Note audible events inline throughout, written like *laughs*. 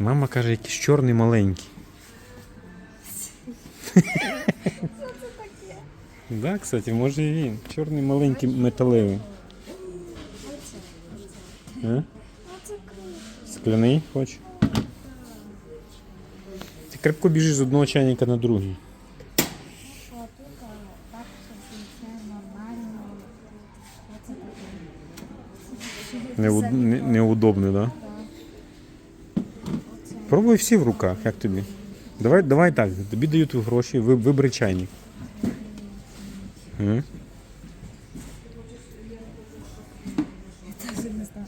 Мама каже, якийсь чорний маленький. *laughs* Да, кстати, може і він. Чорний маленький металевий. А? Скляний хоч. Ти крепко біжиш з одного чайника на другий. Що тут так, що це нормально. Оце таке. Неуд... Не, неудобно, да? Пробуй всі в руках, як тобі? Давай, давай так, тобі дають гроші, вибери чайник. М?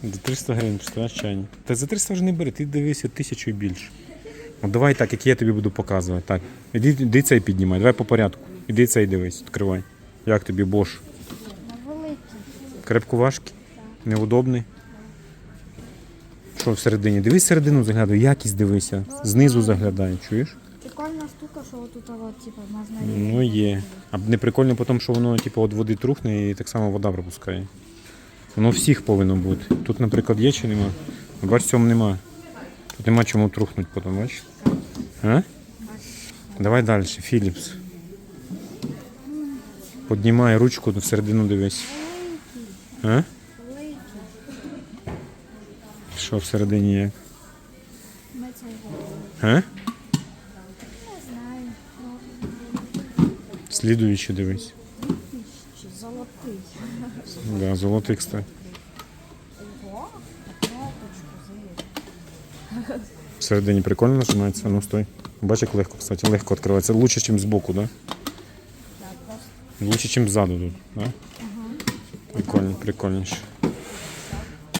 За 300 гривень представляєш чайник. Та за 300 вже не бери, ти дивися тисячу і більше. От давай так, як я тобі буду показувати. Так. Іди, іди цей піднімай, давай по порядку. Іди цей дивись, відкривай. Як тобі бош? Крепко важкий? Неудобний? Що всередині? Дивись середину заглядай, якість дивися. Знизу заглядай, чуєш? Прикольна штука, що тут от, типу, можна Ну є. А не прикольно потім, що воно типу, від води трухне і так само вода пропускає. Воно всіх повинно бути. Тут, наприклад, є чи нема? Бач, в цьому нема. Тут нема чому трухнути потім, бачиш? А? Давай далі, Philips. Піднімай ручку всередину дивись. А? Що всередині не знаю. Ну, Слідуючи дивись. Золотий. Да, золотий, кстати. Всередині прикольно нажимається. Ну стой. Бачиш, як легко, кстати, легко відкривається. Лучше, ніж збоку, да? Лучше, ніж ззаду тут, да? Прикольно, прикольніше.